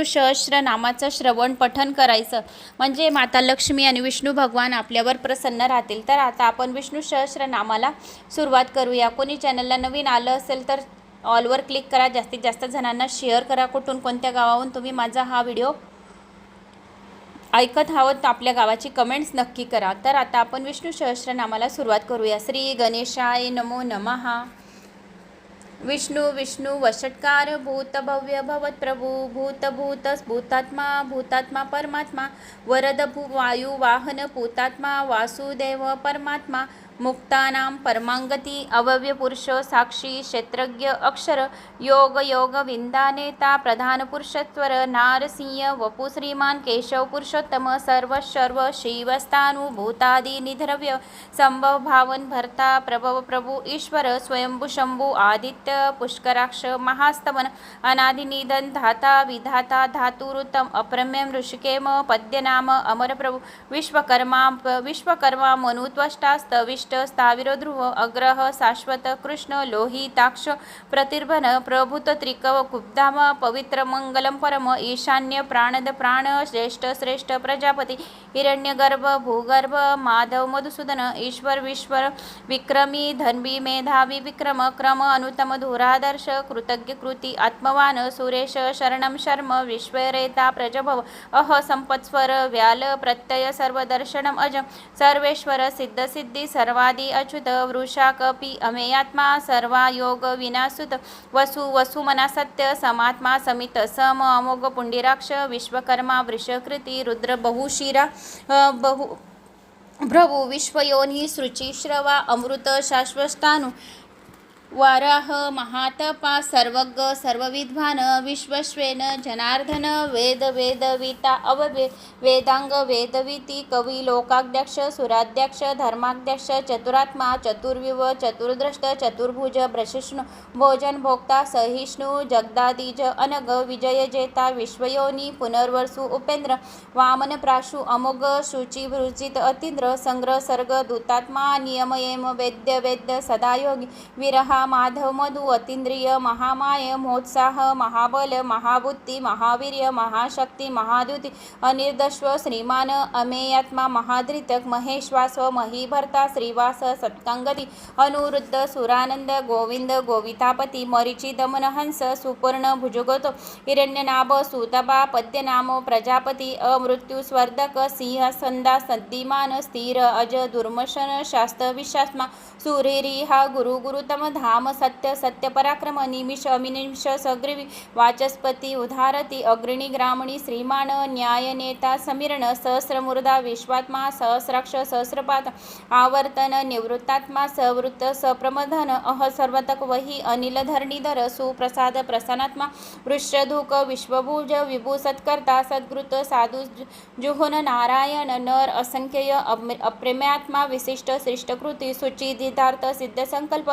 विष्णू सहस्र नामाचं श्रवण पठन करायचं. म्हणजे माता लक्ष्मी आणि विष्णू भगवान आपल्यावर प्रसन्न राहतील. तर आता आपण विष्णू सहस्र नामाला सुरुवात करूया. कोणी चॅनलला नवीन आलं असेल तर ऑलवर क्लिक करा. जास्तीत जास्त जणांना शेअर करा. कुठून कोणत्या गावाहून तुम्ही माझा हा व्हिडिओ ऐकत आहोत आपल्या गावाची कमेंट्स नक्की करा. तर आता आपण विष्णू सहस्रनामाला सुरुवात करूया. श्री गणेशाय नमो नमः. विष्णु विष्णु वषटकार भूतभव्य भवत प्रभू भूत भूतात्मा भूतात्मा परमात्मा वरद भू वायु वाहन भूतात्मा वासुदेव परमात्मा मुक्तानां परमाङ्गति अवव्यपुरुष साक्षी क्षेत्रज्ञ अक्षर योग योग विन्दानेता प्रधानपुरुषत्वर नारसिंह वपु श्रीमान केशव पुरुषोत्तम सर्व सर्व शिवस्थानुभूतादि निधरव्य संभव भावन भर्ता प्रभव प्रभु ईश्वर स्वयंभू शंभू आदित्य पुष्कराक्ष महास्तवन अनादिनिधन धाता विधाता धातुरुतम अप्रम्यम ऋषिकेम पद्यनाम अमरप्रभु विश्वकर्मा विश्वकर्मा मनुत्वष्टास्तविष्ट स्थाविरो ध्रुव अग्रह शाश्वत कृष्ण लोहिताक्ष प्रतिर्भन प्रभूत त्रिकव कुब्धाम पवित्र मंगलम परम ईशान्य प्राणद प्राण श्रेष्ठ श्रेष्ठ प्रजापती हिरण्यगर्भ भूगर्भ माधव मधुसूदन ईश्वर विश्वर विक्रमी धन्वी मेधावी विक्रम क्रम अनुतम धुरादर्श कृतज्ञ कृती आत्मवान सुरेश शरणम शर्म विश्वरेता प्रजभव अह संपत्स्वर व्याल प्रत्यय सर्वदर्शनम अज सर्वेश्वर सिद्ध सिद्धी सर्वादी अच्युत वृषा कपी अमेयात्मा सर्वा योग विनासुत वसु वसुमना सत्य समात्मा समित सम अमोघ पुंडिराक्ष विश्वकर्मा वृषकृती रुद्र बहुशिरा बहु प्रभू विश्वयोनी सृची श्रवा अमृत शाश्वस्तानु वाराह महातपा सर्वज्ञ सर्वविद्वान विश्वश्वेन जनार्दन वेद वेदविता अववे वेदांग वेदविती कवी लोकाध्यक्ष सुराध्यक्ष धर्माध्यक्ष चतुरात्मा चतुर्विव चतुर्द्रष्ट चतुर्भुज प्रशिष्णू भोजन भोक्ता सहिष्णु जगदादिज अनग विजय जेता विश्वयोनी पुनर्वसु उपेंद्र वामन प्राशु अमोघ शुचिभृजित अतींद्र संग्रह सर्ग दूतात्मा नियमयेम वेद्य वेद्य सदायोगी विरहा माधव मधु अतींद्रिय महामाय मोत्साह महाबल महाबुद्धी महावीर्य महाशक्ती महाद्युती अनिर्दश्व श्रीमान अमेयात्मा महाधृतक महेश्वास्व महीभर्ता श्रीवास सत्कांगती अनुरुद्ध सुरानंद गोविंद गोवितापती मरिची दमनहंस सुपर्ण भुजगत हिरण्यनाभ सुतबा पद्यनामो प्रजापती अमृत्यू स्वर्धक सिंह संदा सद्दिमान स्थिर अज दुर्मशन शास्त्र विशास्मा सुरेरी हा गुरु गुरुतम धाम सत्य सत्य पराक्रम निमिष अमिनिमिष सग्रीवी वाचस्पती उधारती अग्रणी ग्रामणी श्रीमान न्याय नेता समीरण सहस्रमुर्धा विश्वात्मा सहस्राक्ष सहस्रपात आवर्तन निवृत्तात्मा सवृत्त सप्रमधन अह सर्वतक वही अनिल धरणीधर सुप्रसाद प्रसन्नात्मा वृषधुक विश्वभुज विभू सत्कर्ता सद्गृत साधु जुहन नारायण नर असंख्य अम- अप्रेम्यात्मा विशिष्ट श्रेष्ठकृती सुचिदिधार्थ सिद्ध संकल्प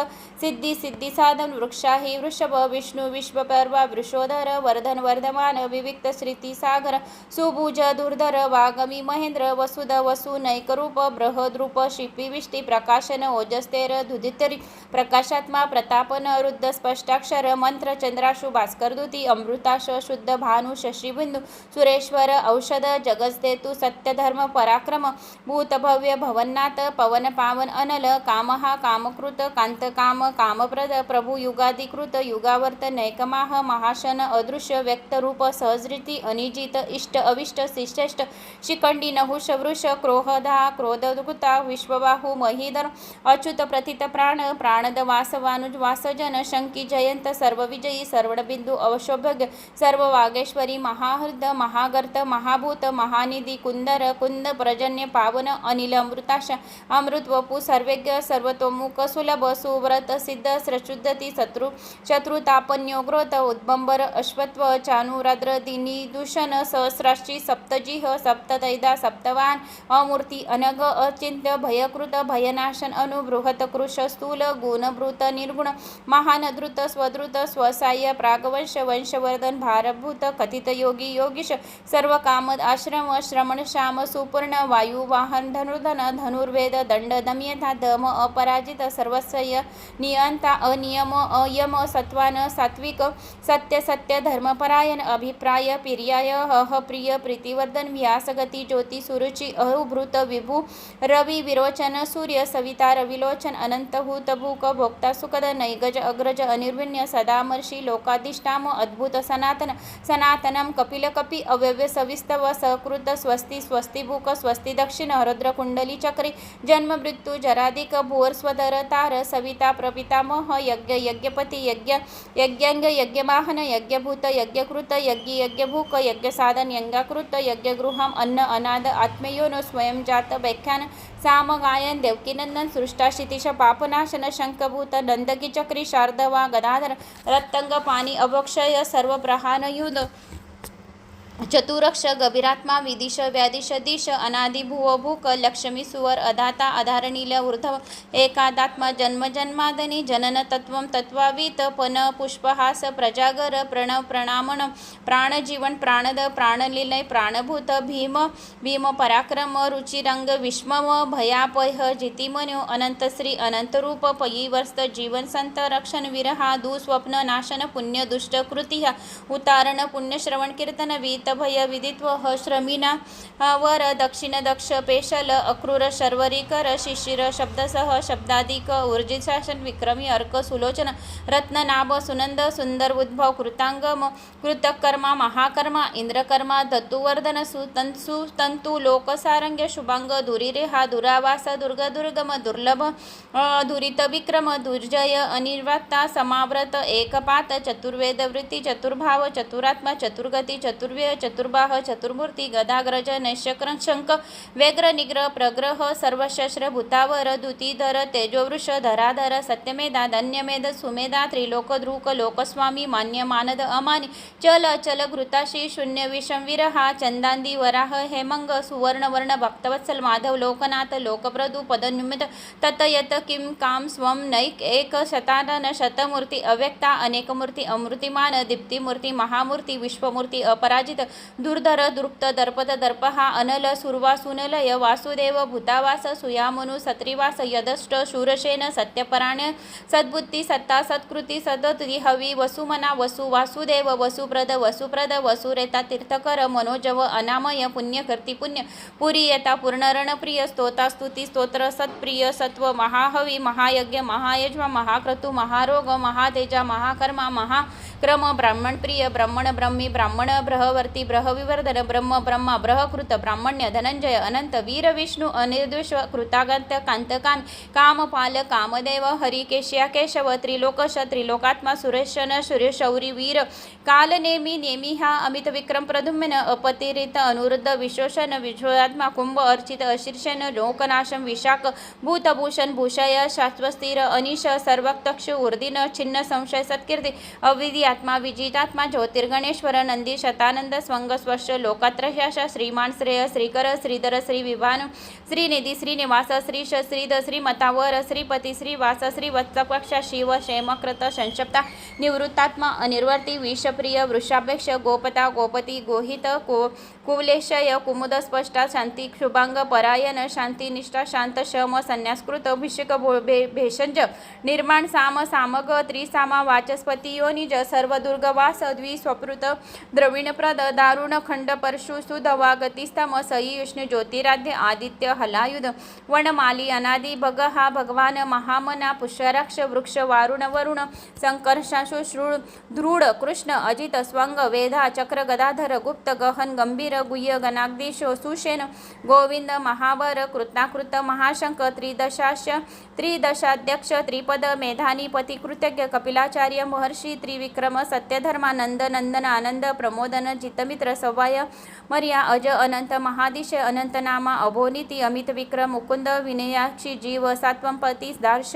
सिद्धी सिद्धी साधन वृक्षाही वृषभ विष्णू विश्वपर्वा वृषोधर वर्धन वर्धमान विविक्त श्रीती सागर सुभुज दुर्धर वागमी महेंद्र वसुद वसु नैकरूप बृहद्रूप शिपी विष्टी प्रकाशन ओजस्तेर धुदितरी प्रकाशात्मा प्रतापन रुद्ध स्पष्टाक्षर मंत्र चंद्राशु भास्करदूती अमृताश शुद्ध भानु शशीबिंदू सुरेश्वर औषध जगस्तेतु सत्यधर्म पराक्रम भूतभव्य भवन्नाथ पवन पावन अनल कामहा कामकृत कांतकाम कामप्रद प्रभू युगाधिकृत युगावर्त नैकमाह महाशन अदृश्य व्यक्तरूप सहजरीती अनिजित इष्ट अविष्ट शिष्टेष्ट शिखंडी नहुष वृष क्रोहधा क्रोधकृता विश्वबाहू महीधर अच्युत प्रथित प्राण प्राणद वासवानुज वासजन शंकी जयंत सर्वविजयी सर्वणबिंदू अवशोभग सर्व वागेश्वरी महाहृद महागर्त महाभूत महानिधी कुंदर कुंद प्रजन्य पावन अनिल अमृताश अमृत वपू सर्वेज्ञ सर्वतोमुख सुलभ सुव्रत सिद्ध सिद्ध सृशुद्धती शत्रु. शत्रुतापन्योग्रोत उद्बंबर अश्वत्व चानुराद्र दिनी दूषण सहस्राशी सप्तजिह सप्तदैदा सप्तवान अमूर्ती अनग अचिंत्य भयकृत भयनाशन अनुबृहत कृश स्थूल गुणभृत निर्गुण महान धृत स्वधृत स्वसाय प्रागवंश वंशवर्धन भारभूत कथित योगी योगीश सर्व कामद आश्रम श्रमण श्याम सुपूर्ण वायू वाहन धनुर्धन धनुर्वेद दंड दम्यथा दम अपराजित सर्वस्वय निय अनंता अनियम अयम सत्वान सात्विक सत्य सत्य धर्मपरायण अभिप्राय पिर्याय अह प्रिय प्रीतिवर्धन व्यासगती ज्योती सुरुची अहुभृत विभू रवी विरोचन सूर्य सविता रविलोचन अनंत हूत भूक भोक्ता सुखद नैगज अग्रज अनिर्विण्य सदामर्षी लोकाधिष्ठाम अद्भुत सनातन सनातनम कपिल कपी अव्यव्य सविस्तव सकृत स्वस्ती स्वस्तिभूक स्वस्ती दक्षिण हरद्र कुंडली चक्री जन्म मृत्यू जराधिक भुवर स्वदर तार सविता प्रपिता प्रपितामह यज्ञ यज्ञपती यज्ञ यज्ञांग यज्ञवाहन यज्ञभूत यज्ञकृत यज्ञ यज्ञभूक यज्ञसाधन यज्ञाकृत यज्ञगृहम अन्न अनाद आत्मयोनो स्वयंजात व्याख्यान साम गायन देवकीनंदन सृष्टाशितीश पापनाशन शंखभूत नंदकी चक्री शारदवा गदाधर रत्तंग पाणी अवक्षय सर्व प्रहानयुध चतुरक्ष गभीरात्मा विदिश व्यादिश दिश अनादि भुव भूक लक्ष्मी सुवर अधाता अधारणील ऊर्ध्व एकादात्मा जन्मजन्मादनी जनन तत्व तत्वावीत पन पुष्पहास प्रजागर प्रणव प्रणामण प्राणजीवन प्राणद प्राणलीलय प्राणभूत भीम भीम पराक्रम रुचिरंग विष्मम भयापह जितिमन्यो अनंतश्री अनंतरूप पयीवर्स्त जीवन संत रक्षण विरहा दुःस्वप्न नाशन पुण्य दुष्टकृती उतारण पुण्यश्रवण कीर्तन वीत भय विदित्व ह श्रमिना वर दक्षिण दक्ष पेशल अक्रूर शर्वरीकर शिशिर शब्दसह शब्दाधिक ऊर्जिशासन विक्रमी अर्क सुलोचन रत्ननाभ सुनंद सुंदर उद्भव कृतांगम कृतकर्मा महाकर्मा इंद्रकर्मा दत्तुवर्धन सुतंसु तंतु लोकसारंग्य शुभांग दुरिरेहा दुरावास दुर्ग दुर्गम दुर्लभ अ, दुरित विक्रम दुर्जय अनिर्वाता समाव्रत एकपात चतुर्वेद वृत्ती चतुर्भाव चतुरात्मा चतुर्गती चतुर्व्य चतुर्बाह चतुर्मूर्ती गदाग्रज नैशक्र शंख व्यग्र निग्रह प्रग्रह सर्वशस्त्र भूतावर दुतीधर तेजोवृष धराधर सत्यमेधा धन्यमेध सुमेधा त्रिलोकद्रुक लोकस्वामी मान्य मानद अमानी चल अचल घृताशी शून्य विषम विरहा चंदांदी वराह हेमंग सुवर्णवर्ण भक्तवत्सल माधव लोकनाथ लोकप्रदू पदनिमित ततयत किं काम स्वम नैक एक शतानन शतमूर्ती अव्यक्ता अनेकमूर्ती अमृतिमान दीप्तिमूर्ती महामूर्ती विश्वमूर्ती अपराजित दुर्धर दुर्प्त दर्पद हा अनल सुरवा सुनलय वासुदेव भूतावास सुयामनु सत्रिवास यदष्ट शूरसेन सत्यपराण सद्बुद्धी सत्ता सत्कृती सदती हवी वसुमना वसु वासुदेव वसुप्रद वसुप्रद वसुरेता तीर्थकर मनोजव अनामय पुण्यकर्ती पुण्य पुरी येता पूर्णरणप्रिय स्तोता स्तुती स्तोत्र सत्प्रिय सत्व महाहवी महायज्ञ महायज्वा महाक्रतु महारोग महातेजा महाकर्मा महाक्रम ब्राह्मणप्रिय ब्राह्मण ब्रह्मी ब्राह्मण ब्रहवर्ती ब्रहविवर्धन ब्रह्म ब्रह्मा ब्रहकृत ब्राह्मण्य धनंजय अनंत वीर विष्णू अनिर्दुष कृतागंत कांतकाम कामपाल कामदेव हरिकेश्या केशव त्रिलोकश त्रिलोकात्मा सुरेशन सुरेशौरी वीर काल नेमी नेमी हा अमित विक्रम प्रद्युम्न अपतिरित अनुरुद्ध विशोषण विश्वात्मा कुंभ अर्चित अशीर्षण लोकनाशम विशाख भूतभूषण भूषय शाश्वस्थिर अनिश सर्वक्तक्ष उर्दिन छिन्न संशय सत्कीर्ती अविधी आत्मा विजितात्मा ज्योतिर्गणेश्वर नंदी शतानंद स्वंगस्पर्श स्वश श्रीमान श्रेय श्रीकर श्रीधर श्री विभान श्रीनिधी श्रीनिवास श्रीश श्रीद श्रीमतावर श्रीपती श्रीवास वत्सपक्ष शिव क्षेमकृत संशप्ता निवृत्तात्मा अनिर्वर्ती विषप्रिय वृषापेक्ष गोपता गोपती गोहित को कुवलेशय कुमुद स्पष्टा शांती शुभांग परायण शांतिनिष्ठा शांत शम संन्यासकृत अभिषेक भो- भे भेषज निर्माण साम सामग त्रिसामा वाचस्पती योनिज सर्व दुर्गवास द्विस्वपृत द्रविणप्रद दारुण खंड परशु सुधवा गतिस्तम सई ज्योतिराध्य आदित्य हलायुध वनमाली अनादि भग हा भगवान महामना पुष्यराक्ष वृक्ष वारुण वरुण संकर्षाशु श्रुळ दृढ कृष्ण अजित स्वंग वेधा चक्र गदाधर गुप्त गहन गंभीर गुह्य गणाग्दिश सुशेन गोविंद महावर कृताकृत महाशंक त्रिदशाश त्रिदशाध्यक्ष त्रिपद मेधानी पतिकृतज्ञ कपिलाचार्य महर्षी त्रिविक्रम सत्यधर्मा नंद नंदन आनंद प्रमोदन जितमित्र सवाय मर्या अज अनंत महादिश अनंतनामा अभोनिती अमित विक्रम मुकुंद विनयाक्षी जीव सात्वंपती दार्श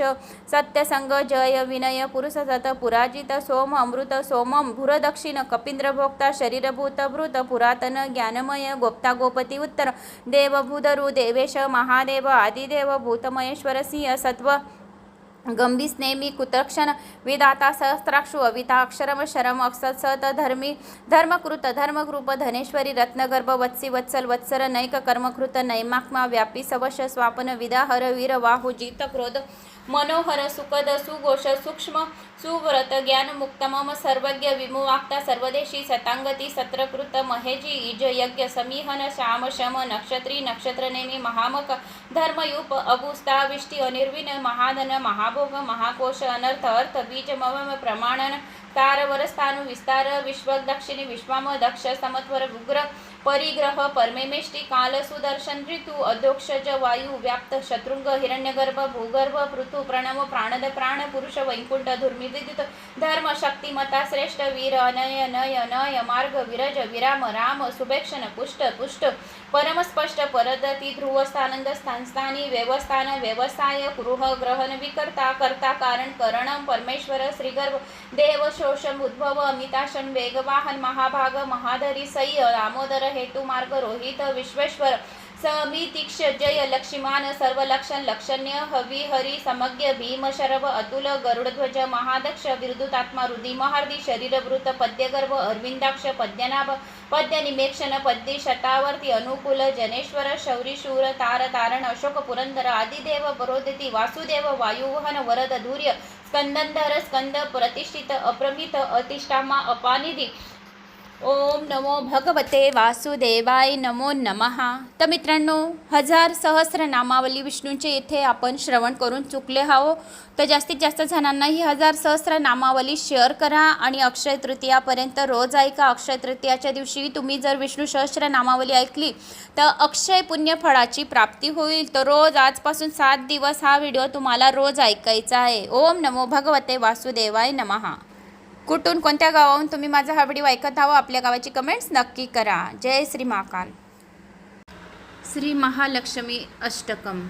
सत्यसंग जय विनय पुरुष सत पुराजित सोम अमृत सोमम भूरदक्षिण कपिंद्रभोक्ता शरीरभूत भृत पुरातन ज्ञानमय गोप्ता गोपती उत्तर देवभूधरू देवेश महादेव आदिदेव भूतमहेश्वर सिंह सत्व गंभीस नेहमी कुतक्षण विदाता सहस्राक्षु अविता अक्षरम शरम अक्षसत धर्मी धर्मकृत धर्मकृप धनेश्वरी रत्नगर्भ वत्सी वत्सल वत्सर नैक कर्मकृत नैमाक्मा व्यापी सवश स्वापन विदाहर वीर वाहु जित क्रोध મનોહર, સુખદ, સુઘોષ, સૂક્ષ્મ, સુવ્રત જ્ઞાન મુક્તમમ સર્વજ્ઞ, વિમુવાક્તા, સર્વદેશી, સતાંગતિ, સત્રકૃત, મહેજી ઈજ યજ્ઞ સમીહન શામ શમ, નક્ષત્રી, નક્ષત્રનેમી, મહામક, ધર્મયુપ અગુસ્તા વિષ્ટિ, અનિર્વિન, મહાધન, મહાભોગ મહાકોશ અનર્થ, અર્થ, બીજ મમ પ્રમાણન, તાર વરસ્તાનું વિસ્તાર, વિશ્વ, દક્ષિણી, વિશ્વામ, દક્ષ, સમત્વર, ઉગ્ર परिग्रह परमेमेष्टी काल सुदर्शन ऋतू अध्यक्षज वायू व्याप्त शत्रुंग हिरण्यगर्भ भूगर्भ पृथु प्रणव प्राणद प्राण पुरुष वैकुंठ धुर्मिदित धर्म शक्तिमता श्रेष्ठ वीर अनय नय नय मार्ग विरज विराम राम सुभेक्षण पुष्ट पुष्ट परमस्पष्ट परदती ध्रुवस्थानंद स्थान स्थानी व्यवस्थान व्यवसाय गृह ग्रहण विकर्ता कर्ता कारण करणम परमेश्वर श्रीगर्भ देव शोषम उद्भव अमिताशन वेगवाहन महाभाग महाधरी सय्य दामोदर हेतु मार्ग रोहित विश्वेश्वर समितिक्ष जय लक्ष्मीमान सर्वलक्षण लक्षण्य हवी हरी समज्ञ भीम शरव अतुल गरुडध्वज महादक्ष विरुदुतात्मा रुदी महार्दी शरीरभृत पद्यगर्भ अरविंदाक्ष पद्यनाभ पद्य निमेक्षण पद्य शतावर्ती अनुकूल जनेश्वर शौरी शूर तार तारण अशोक पुरंदर आदिदेव बरोदती वासुदेव वायुवहन वरद धूर्य स्कंदंधर स्कंद प्रतिष्ठित अप्रमित अतिष्ठामा अपानिधी ओम नमो भगवते वासुदेवाय नमो नमः. तर मित्रांनो हजार सहस्र नामावली विष्णूंचे येथे आपण श्रवण करून चुकले आहो. तर जास्तीत जास्त जणांना ही हजार सहस्र नामावली शेअर करा आणि अक्षय तृतीयापर्यंत रोज ऐका. अक्षय तृतीयाच्या दिवशी तुम्ही जर विष्णू सहस्र नामावली ऐकली तर अक्षय पुण्यफळाची प्राप्ती होईल. तर रोज आजपासून सात दिवस हा व्हिडिओ तुम्हाला रोज ऐकायचा आहे. ओम नमो भगवते वासुदेवाय नमः. कुठून कोणत्या गावाहून तुम्ही माझा हा व्हिडिओ ऐकत आहो आपल्या गावाची कमेंट्स नक्की करा. जय श्री महाकाल. श्री महालक्ष्मी अष्टकम.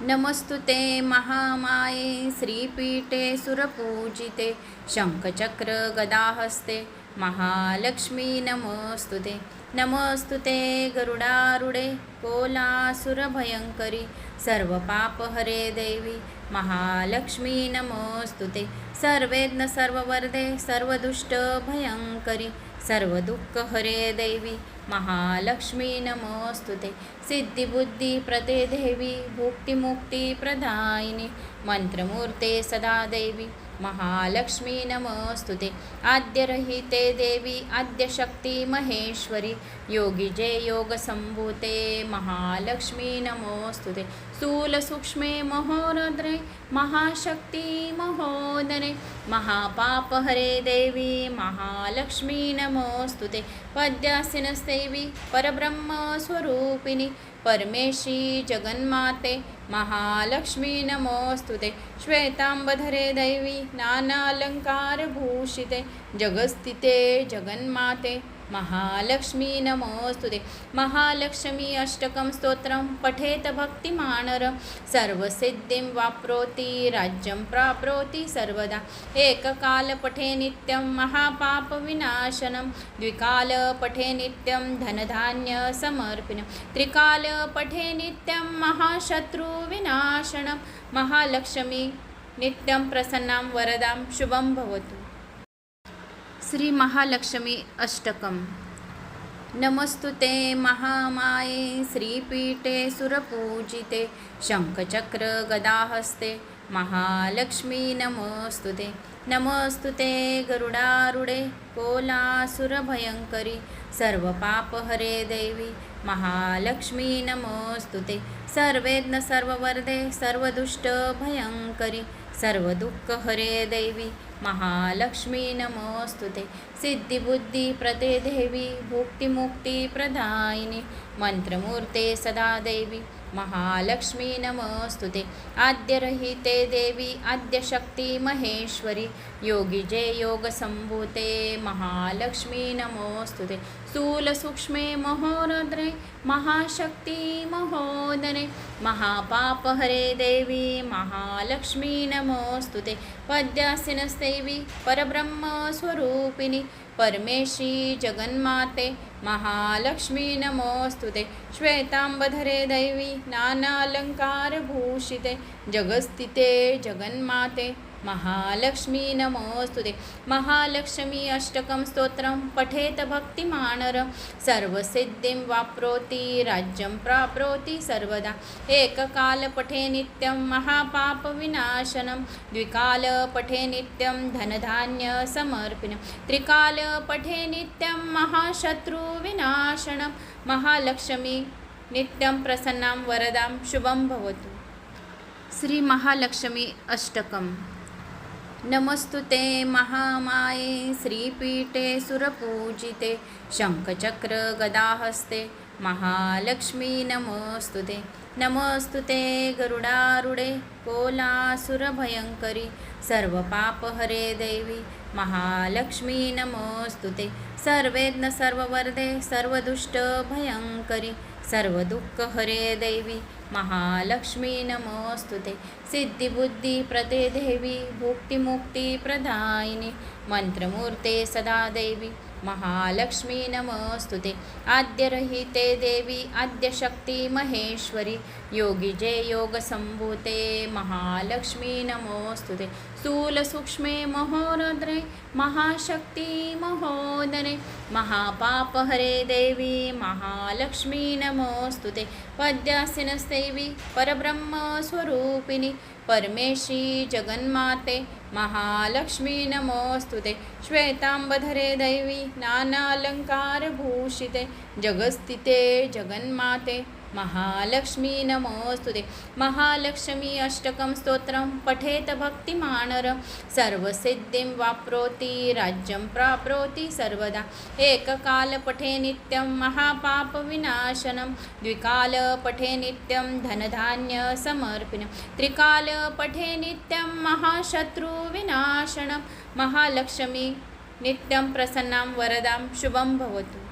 नमस्तुते महामाये श्रीपीठे सुरपूजिते शङ्खचक्र गदाहस्ते महालक्ष्मी नमस्तुते. नमस्तुते गरुडारुडे कोलासुरभयङ्करी सर्वपापहरे देवी महालक्ष्मी नमस्तुते सर्वेज्ञ सर्ववर्धे सर्वदुष्ट भयङ्करी सर्वदुःखहरे देवी महालक्ष्मी नमोस्तुते सिद्धिबुद्धी प्रते देवी भुक्तिमुक्तिप्रदायिनी मन्त्रमूर्ते सदा देवी महालक्ष्मी नमस्तुते आद्यरहिते देवी आद्यशक्ती महेश्वरी। योगिजे योगसम्भूते महालक्ष्मी नमोस्तुते स्थूलसूक्ष्मे महोरद्रे महाशक्ती महोदरे महापापहरे देवी महालक्ष्मी नमोस्तुते पद्यासिनस्देवी परब्रह्मस्वरूपिणी परमेशी जगन्माते महालक्ष्मी नमोस्तुते श्वेतांबधरे दैवी नानालङ्कारभूषिते जगस्थिते जगन्माते महालक्ष्मी नमोस्तुते महालक्ष्मी अष्टकं स्तोत्रं पठेत भक्तिमानर। सर्वसिद्धिं वाप्नोति राज्यं प्राप्नोति सर्वदा। एककाल पठे नित्यं महापापविनाशनं द्विकाल पठे नित्यं धनधान्यसमर्पिनं त्रिकाल पठे नित्यं महाशत्रुविनाशनं महालक्ष्मी नित्यं प्रसन्नां वरदां शुभं भवतु। श्री महालक्ष्मी अष्टकम। नमस्तुते महामाये श्रीपीठे सुरपूजिते शङ्खचक्र गदाहस्ते महालक्ष्मी नमस्तुते। नमस्तुते गरुडारुडे कोलासुरभयङ्करी सर्वपापहरे देवी महालक्ष्मी नमस्तुते। सर्वेज्ञ सर्ववर्धे सर्वदुष्टभयङ्करी सर्वदुःखहरे देवी महालक्ष्मी नमोऽस्तु ते। नमोस्तुते सिद्धिबुद्धिप्रदे देवी भुक्तिमुक्तिप्रदायिनी मन्त्रमूर्ते सदा देवी महालक्ष्मी नमोस्तुते आद्यरहिते देवी आद्यशक्ती महेश्वरी योगिजे योगसम्भूते महालक्ष्मी नमोस्तुते स्थूलसूक्ष्मे महोरद्रे महाशक्ती महोदरे महापापहरे देवी महालक्ष्मी नमोस्तुते पद्यासिनस्देवी परब्रह्मस्वरूपिणी परमेशी जगन्माते महालक्ष्मी नमोस्तुते श्वेतांबधरे दैवी नानालङ्कारभूषिते जगस्थिते जगन्माते। महालक्ष्मी नमोऽस्तुते महालक्ष्मी अष्टकं स्तोत्रं पठेत भक्तिमानर। सर्वसिद्धिं वाप्नोति राज्यं प्राप्नोति सर्वदा। एककाल पठे नित्यं महापापविनाशनं द्विकाल पठे नित्यं धनधान्यसमर्पिनं त्रिकाल पठे नित्यं महाशत्रुविनाशनं महालक्ष्मी नित्यं प्रसन्नां वरदां शुभं भवतु। श्री महालक्ष्मी अष्टकम्। नमस्तुते महामाये श्रीपीठे सुरपूजिते शङ्खचक्र गदाहस्ते महालक्ष्मी नमस्तुते। नमस्तुते गरुडारुडे कोलासुरभयङ्करी सर्वपापहरे देवी महालक्ष्मी नमस्तुते। सर्वेज्ञ सर्ववरदे सर्वदुष्टभयङ्करी सर्वदुःखहरे दैवी महालक्ष्मी नमोस्तुते सिद्धिबुद्धिप्रते देवी भुक्तिमुक्तिप्रदायिनी मन्त्रमूर्ते सदा देवी महालक्ष्मी नमोस्तुते आद्यरहिते देवी आद्यशक्ती महेश्वरी योगिजे योगसम्भूते महालक्ष्मी नमोस्तुते स्थूलसूक्ष्मे महोरद्रे महाशक्ती महोदरे महापापहरे देवी महालक्ष्मी नमोस्तुते पद्यासिनस्देवी परब्रह्मस्वरूपिणी परमेशी जगन्माते महालक्ष्मी नमोस्तुते श्वेताम्बधरे दैवी नानालङ्कारभूषिते। जगस्थिते जगन्माते। महालक्ष्मी नमोस्तुते महालक्ष्मी अष्टकं स्तोत्रं पठेत भक्तिमानर। सर्वसिद्धिं वाप्नोति राज्यं प्राप्नोति सर्वदा। एककाल पठे नित्यं महापापविनाशनं द्विकाल पठे नित्यं धनधान्यसमर्पिनं त्रिकाल पठे नित्यं महाशत्रुविनाशनं महालक्ष्मी नित्यं प्रसन्नां वरदां शुभं भवतु।